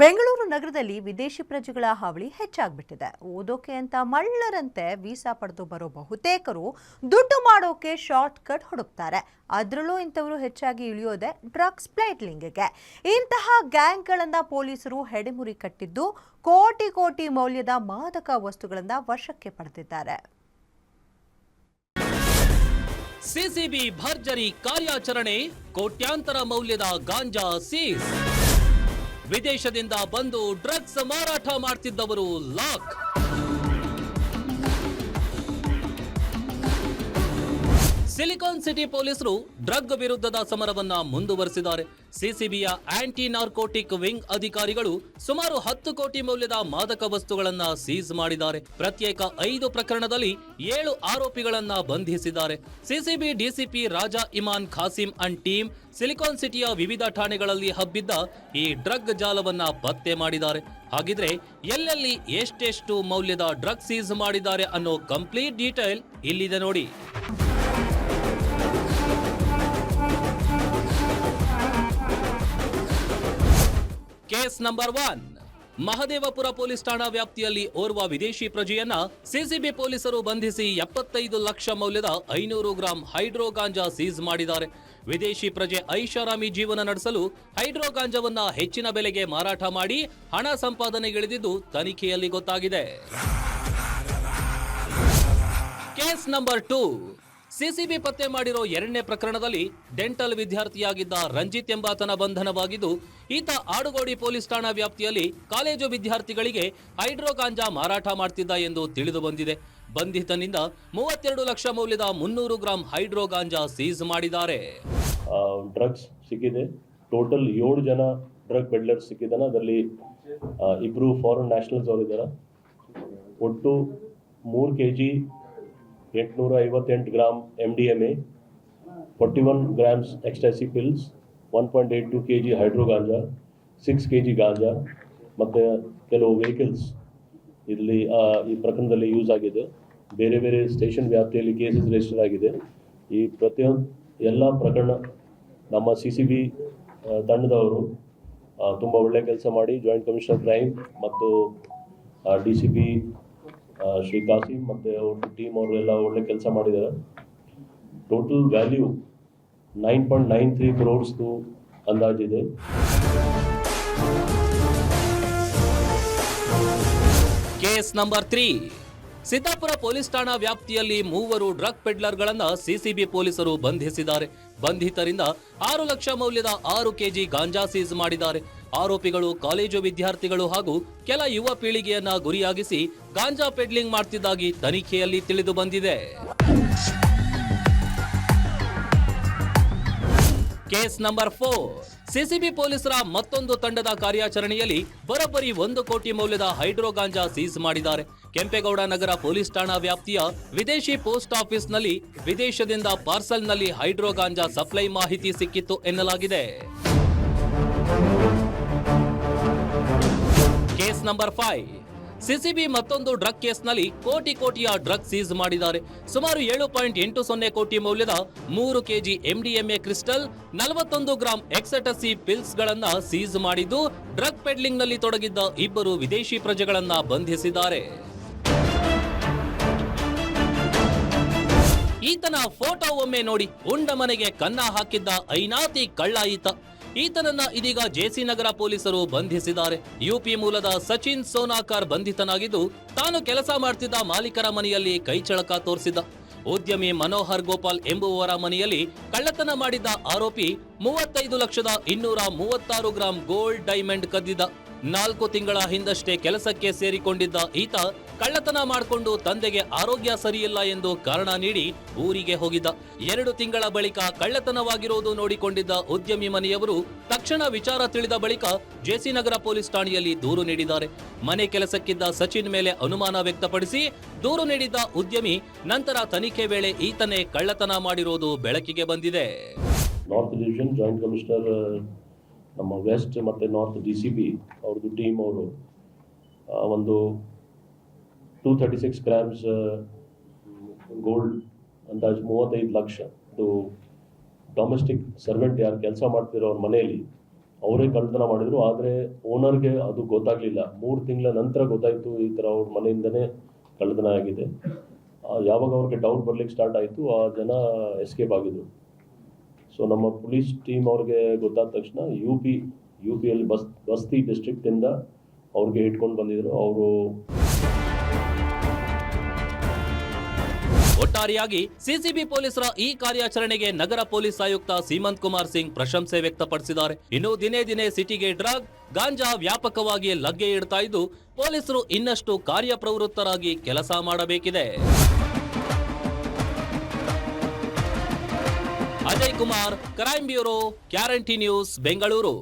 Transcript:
ಬೆಂಗಳೂರು ನಗರದಲ್ಲಿ ವಿದೇಶಿ ಪ್ರಜೆಗಳ ಹಾವಳಿ ಹೆಚ್ಚಾಗ್ಬಿಟ್ಟಿದೆ. ಓದೋಕೆ ಅಂತ ಮಳ್ಳರಂತೆ ವೀಸಾ ಪಡೆದು ಬರೋ ಬಹುತೇಕರು ದುಡ್ಡು ಮಾಡೋಕೆ ಶಾರ್ಟ್ ಕಟ್ ಹುಡುಕ್ತಾರೆ. ಅದರಲ್ಲೂ ಇಂಥವರು ಹೆಚ್ಚಾಗಿ ಇಳಿಯೋದೆ ಡ್ರಗ್ಸ್ ಪ್ಲೇಟ್ಲಿಂಗ್ಗೆ. ಇಂತಹ ಗ್ಯಾಂಗ್ಗಳನ್ನು ಪೊಲೀಸರು ಹೆಡೆಮುರಿ ಕಟ್ಟಿದ್ದು ಕೋಟಿ ಕೋಟಿ ಮೌಲ್ಯದ ಮಾದಕ ವಸ್ತುಗಳನ್ನ ವಶಕ್ಕೆ ಪಡೆದಿದ್ದಾರೆ. ಸಿಸಿಬಿ ಭರ್ಜರಿ ಕಾರ್ಯಾಚರಣೆ ಕೋಟ್ಯಾಂತರ ಮೌಲ್ಯದ ಗಾಂಜಾ ಸೀಸ್. ವಿದೇಶದಿಂದ ಬಂದು ಡ್ರಗ್ಸ್ ಮಾರಾಟ ಮಾಡ್ತಿದ್ದವರು ಲಾಕ್. ಸಿಲಿಕಾನ್ ಸಿಟಿ ಪೊಲೀಸರು ಡ್ರಗ್ ವಿರುದ್ಧದ ಸಮರವನ್ನ ಮುಂದುವರೆಸಿದ್ದಾರೆ. ಸಿಸಿಬಿಯ ಆಂಟಿ ನಾರ್ಕೋಟಿಕ್ ವಿಂಗ್ ಅಧಿಕಾರಿಗಳು ಸುಮಾರು ಹತ್ತು ಕೋಟಿ ಮೌಲ್ಯದ ಮಾದಕ ವಸ್ತುಗಳನ್ನ ಸೀಸ್ ಮಾಡಿದ್ದಾರೆ. ಪ್ರತ್ಯೇಕ ಐದು ಪ್ರಕರಣದಲ್ಲಿ ಏಳು ಆರೋಪಿಗಳನ್ನ ಬಂಧಿಸಿದ್ದಾರೆ. CCB DCP Raja Iman Khasim and team Silicon ಸಿಟಿಯ ವಿವಿಧ ಠಾಣೆಗಳಲ್ಲಿ ಹಬ್ಬಿದ್ದ ಈ ಡ್ರಗ್ ಜಾಲವನ್ನ ಪತ್ತೆ ಮಾಡಿದ್ದಾರೆ. ಹಾಗಿದ್ರೆ ಎಲ್ಲೆಲ್ಲಿ ಎಷ್ಟೆಷ್ಟು ಮೌಲ್ಯದ ಡ್ರಗ್ ಸೀಸ್ ಮಾಡಿದ್ದಾರೆ ಅನ್ನೋ ಕಂಪ್ಲೀಟ್ ಡೀಟೇಲ್ ಇಲ್ಲಿದೆ ನೋಡಿ. Case number one. Mahadevapura police ಠಾಣಾ ವ್ಯಾಪ್ತಿಯಲ್ಲಿ ಓರ್ವ ವಿದೇಶಿ ಪ್ರಜೆಯನ್ನ ಸಿಸಿಬಿ ಪೊಲೀಸರು ಬಂಧಿಸಿ ಎಪ್ಪತ್ತೈದು ಲಕ್ಷ ಮೌಲ್ಯದ ಐನೂರು ಗ್ರಾಂ ಹೈಡ್ರೋ ಗಾಂಜಾ ಸೀಸ್ ಮಾಡಿದ್ದಾರೆ. ವಿದೇಶಿ ಪ್ರಜೆ ಐಷಾರಾಮಿ ಜೀವನ ನಡೆಸಲು ಹೈಡ್ರೋ ಗಾಂಜಾವನ್ನ ಹೆಚ್ಚಿನ ಬೆಲೆಗೆ ಮಾರಾಟ ಮಾಡಿ ಹಣ ಸಂಪಾದನೆಗಿಳಿದಿದ್ದು ತನಿಖೆಯಲ್ಲಿ ಗೊತ್ತಾಗಿದೆ. Case number two. ಸಿಸಿಬಿ ಪತ್ತೆ ಮಾಡಿರೋ ಎರಡನೇ ಪ್ರಕರಣದಲ್ಲಿ ಡೆಂಟಲ್ ವಿದ್ಯಾರ್ಥಿಯಾಗಿದ್ದ ರಂಜಿತ್ ಎಂಬಾತನ ಬಂಧನವಾಗಿದ್ದು, ಈತ ಆಡುಗೋಡಿ ಪೊಲೀಸ್ ಠಾಣಾ ವ್ಯಾಪ್ತಿಯಲ್ಲಿ ಕಾಲೇಜು ವಿದ್ಯಾರ್ಥಿಗಳಿಗೆ ಹೈಡ್ರೋ ಗಾಂಜಾ ಮಾರಾಟ ಮಾಡ್ತಿದ್ದ ಎಂದು ತಿಳಿದು ಬಂದಿದೆ. ಬಂಧಿತನಿಂದ ಮೂವತ್ತೆರಡು ಲಕ್ಷ ಮೌಲ್ಯದ ಮುನ್ನೂರು ಗ್ರಾಂ ಹೈಡ್ರೋ ಗಾಂಜಾ ಸೀಸ್ ಮಾಡಿದ್ದಾರೆ. ಡ್ರಗ್ಸ್ ಸಿಕ್ಕಿದೆ. ಟೋಟಲ್ ಏಳು ಜನ ಡ್ರಗ್ ಪೆಡ್ಲರ್ಸ್ ಸಿಕ್ಕಿದ್ದಾನೆ. ಅದರಲ್ಲಿ ಇಬ್ಬರು ಫಾರಿನ್ ನ್ಯಾಷನಲ್ಸ್ ಅವರಿದ್ದಾರೆ. ಒಟ್ಟು ಮೂರು ಕೆ ಜಿ ಎಂಟುನೂರ ಐವತ್ತೆಂಟು gram M D M A forty one grams ecstasy pills one point eight two K G hydro ganja six K G ganja ಮತ್ತು ಕೆಲವು ವೆಹಿಕಲ್ಸ್ ಇಲ್ಲಿ ಈ ಪ್ರಕರಣದಲ್ಲಿ ಯೂಸ್ ಆಗಿದೆ. ಬೇರೆ ಬೇರೆ ಸ್ಟೇಷನ್ ವ್ಯಾಪ್ತಿಯಲ್ಲಿ ಕೇಸಸ್ ರಿಜಿಸ್ಟರ್ ಆಗಿದೆ. ಈ ಪ್ರತಿಯೊಂದು ಎಲ್ಲ ಪ್ರಕರಣ ನಮ್ಮ ಸಿ ಸಿ ಬಿ ತಂಡದವರು ತುಂಬ ಒಳ್ಳೆಯ ಕೆಲಸ ಮಾಡಿ ಜಾಯಿಂಟ್ ಕಮಿಷನರ್ ಕ್ರೈಮ್ ಮತ್ತು D C P Shri Kasim ಮತ್ತೆ ಅವ್ರ ಟೀಮ್ ಅವರು ಎಲ್ಲ ಒಳ್ಳೆ ಕೆಲಸ ಮಾಡಿದ್ದಾರೆ total value nine point nine three ಕ್ರೋರ್ಸ್ದು ಅಂದಾಜಿದೆ case number three Siddapura police ಠಾಣಾ ವ್ಯಾಪ್ತಿಯಲ್ಲಿ ಮೂವರು ಡ್ರಗ್ ಪೆಡ್ಲರ್ಗಳನ್ನು ಸಿಸಿಬಿ ಪೊಲೀಸರು ಬಂಧಿಸಿದ್ದಾರೆ. ಬಂಧಿತರಿಂದ ಆರು ಲಕ್ಷ ಮೌಲ್ಯದ ಆರು ಕೆಜಿ ಗಾಂಜಾ ಸೀಸ್ ಮಾಡಿದ್ದಾರೆ. ಆರೋಪಿಗಳು ಕಾಲೇಜು ವಿದ್ಯಾರ್ಥಿಗಳು ಹಾಗೂ ಕೆಲ ಯುವ ಪೀಳಿಗೆಯನ್ನ ಗುರಿಯಾಗಿಸಿ ಗಾಂಜಾ ಪೆಡ್ಲಿಂಗ್ ಮಾಡ್ತಿದ್ದಾಗಿ ತನಿಖೆಯಲ್ಲಿ ತಿಳಿದು ಬಂದಿದೆ. Case number four. ಸಿಸಿಬಿ ಪೊಲೀಸರ ಮತ್ತೊಂದು ತಂಡದ ಕಾರ್ಯಾಚರಣೆಯಲ್ಲಿ ಬರಬರಿ ಒಂದು ಕೋಟಿ ಮೌಲ್ಯದ ಹೈಡ್ರೋ ಗಾಂಜಾ ಸೀಸ್ ಮಾಡಿದ್ದಾರೆ. ಕೆಂಪೇಗೌಡ ನಗರ ಪೊಲೀಸ್ ಠಾಣಾ ವ್ಯಾಪ್ತಿಯ ವಿದೇಶಿ ಪೋಸ್ಟ್ ಆಫೀಸ್ನಲ್ಲಿ ವಿದೇಶದಿಂದ ಪಾರ್ಸಲ್ನಲ್ಲಿ ಹೈಡ್ರೋ ಗಾಂಜಾ ಸಪ್ಲೈ ಮಾಹಿತಿ ಸಿಕ್ಕಿತ್ತು ಎನ್ನಲಾಗಿದೆ. ನಂಬರ್ ಫೈವ್ ಸಿಸಿಬಿ ಮತ್ತೊಂದು ಡ್ರಗ್ ಕೇಸ್ನಲ್ಲಿ ಕೋಟಿ ಕೋಟಿಯ ಡ್ರಗ್ ಸೀಸ್ ಮಾಡಿದ್ದಾರೆ. ಸುಮಾರು ಏಳು ಪಾಯಿಂಟ್ ಎಂಟು ಸೊನ್ನೆ ಕೋಟಿ ಮೌಲ್ಯದ ಮೂರು ಕೆಜಿ ಎಂಡಿಎಂಎ ಕ್ರಿಸ್ಟಲ್, ನಲವತ್ತೊಂದು ಗ್ರಾಂ ಎಕ್ಸಟಸಿ ಪಿಲ್ಸ್ ಗಳನ್ನ ಸೀಸ್ ಮಾಡಿದ್ದು ಡ್ರಗ್ ಪೆಡ್ಲಿಂಗ್ನಲ್ಲಿ ತೊಡಗಿದ್ದ ಇಬ್ಬರು ವಿದೇಶಿ ಪ್ರಜೆಗಳನ್ನ ಬಂಧಿಸಿದ್ದಾರೆ. ಈತನ ಫೋಟೋ ಒಮ್ಮೆ ನೋಡಿ ಉಂಡ ಮನೆಗೆ ಕನ್ನ ಹಾಕಿದ್ದ ಐನಾತಿ ಕಳ್ಳ ಈತನನ್ನ ಇದೀಗ ಜೆಸಿ ನಗರ ಪೊಲೀಸರು ಬಂಧಿಸಿದ್ದಾರೆ. ಯುಪಿ ಮೂಲದ ಸಚಿನ್ ಸೋನಾಕರ್ ಬಂಧಿತನಾಗಿದ್ದು, ತಾನು ಕೆಲಸ ಮಾಡ್ತಿದ್ದ ಮಾಲೀಕರ ಮನೆಯಲ್ಲಿ ಕೈಚಳಕ ತೋರಿಸಿದ್ದ. ಉದ್ಯಮಿ ಮನೋಹರ್ ಗೋಪಾಲ್ ಎಂಬುವವರ ಮನೆಯಲ್ಲಿ ಕಳ್ಳತನ ಮಾಡಿದ್ದ ಆರೋಪಿ ಮೂವತ್ತೈದು ಲಕ್ಷದ ಇನ್ನೂರ ಮೂವತ್ತಾರು ಗ್ರಾಂ ಗೋಲ್ಡ್ ಡೈಮಂಡ್ ಕದ್ದಿದ್ದ. ನಾಲ್ಕು ತಿಂಗಳ ಹಿಂದಷ್ಟೇ ಕೆಲಸಕ್ಕೆ ಸೇರಿಕೊಂಡಿದ್ದ ಈತ ಕಳ್ಳತನ ಮಾಡಿಕೊಂಡು ತಂದೆಗೆ ಆರೋಗ್ಯ ಸರಿಯಿಲ್ಲ ಎಂದು ಕಾರಣ ನೀಡಿ ಊರಿಗೆ ಹೋಗಿದ್ದ. ಎರಡು ತಿಂಗಳ ಬಳಿಕ ಕಳ್ಳತನವಾಗಿರುವುದು ನೋಡಿಕೊಂಡಿದ್ದ ಉದ್ಯಮಿ ಮನೆಯವರು ತಕ್ಷಣ ವಿಚಾರ ತಿಳಿದ ಬಳಿಕ ಜೆಸಿ ನಗರ ಪೊಲೀಸ್ ಠಾಣೆಯಲ್ಲಿ ದೂರು ನೀಡಿದ್ದಾರೆ. ಮನೆ ಕೆಲಸಕ್ಕಿದ್ದ ಸಚಿನ್ ಮೇಲೆ ಅನುಮಾನ ವ್ಯಕ್ತಪಡಿಸಿ ದೂರು ನೀಡಿದ್ದ ಉದ್ಯಮಿ ನಂತರ ತನಿಖೆ ವೇಳೆ ಈತನೇ ಕಳ್ಳತನ ಮಾಡಿರುವುದು ಬೆಳಕಿಗೆ ಬಂದಿದೆ. ನಾರ್ತ್ ಡಿವಿಷನ್ ಜಾಯಿಂಟ್ ಕಮಿಷನರ್ ನಮ್ಮ ವೆಸ್ಟ್ ಮತ್ತು ನಾರ್ತ್ ಡಿ ಸಿ ಬಿ ಅವ್ರದ್ದು ಟೀಮ್ ಅವರು ಒಂದು two thirty six grams gold ಅಂದಾಜು ಮೂವತ್ತೈದು ಲಕ್ಷ. ಇದು ಡೊಮೆಸ್ಟಿಕ್ ಸರ್ವೆಂಟ್ ಯಾರು ಕೆಲಸ ಮಾಡ್ತಿರೋ ಅವ್ರ ಮನೆಯಲ್ಲಿ, ಅವರೇ ಕಳ್ಳತನ ಮಾಡಿದ್ರು. ಆದರೆ ಓನರ್ಗೆ ಅದು ಗೊತ್ತಾಗಲಿಲ್ಲ. ಮೂರು ತಿಂಗಳ ನಂತರ ಗೊತ್ತಾಯಿತು ಈ ಥರ ಅವ್ರ ಮನೆಯಿಂದನೇ ಕಳ್ಳತನ ಆಗಿದೆ. ಯಾವಾಗ ಅವ್ರಿಗೆ ಡೌಟ್ ಬರ್ಲಿಕ್ಕೆ ಸ್ಟಾರ್ಟ್ ಆಯಿತು, ಆ ಜನ ಎಸ್ಕೇಪ್ ಆಗಿದ್ರು. ಸೊ ನಮ್ಮ ಪೊಲೀಸ್ ಟೀಮ್ ಅವ್ರಿಗೆ ಗೊತ್ತಾದ ತಕ್ಷಣ ಯು ಪಿ ಯು ಪಿಯಲ್ಲಿ ಬಸ್, ಬಸ್ತಿ ಡಿಸ್ಟ್ರಿಕ್ಟಿಂದ ಅವ್ರಿಗೆ ಇಟ್ಕೊಂಡು ಬಂದಿದ್ರು. ಅವರು ಒಟ್ಟಾರೆಯಾಗಿ ಸಿಸಿಬಿ ಪೊಲೀಸರ ಈ ಕಾರ್ಯಾಚರಣೆಗೆ ನಗರ ಪೊಲೀಸ್ ಆಯುಕ್ತ ಸೀಮಂತ್ ಕುಮಾರ್ ಸಿಂಗ್ ಪ್ರಶಂಸೆ ವ್ಯಕ್ತಪಡಿಸಿದ್ದಾರೆ. ಇನ್ನು ದಿನೇ ದಿನೇ ಸಿಟಿಗೆ ಡ್ರಗ್, ಗಾಂಜಾ ವ್ಯಾಪಕವಾಗಿ ಲಗ್ಗೆ ಇಡ್ತಾ ಇದ್ದು, ಪೊಲೀಸರು ಇನ್ನಷ್ಟು ಕಾರ್ಯಪ್ರವೃತ್ತರಾಗಿ ಕೆಲಸ ಮಾಡಬೇಕಿದೆ. Ajay Kumar crime bureau, Guarantee News, Bengaluru.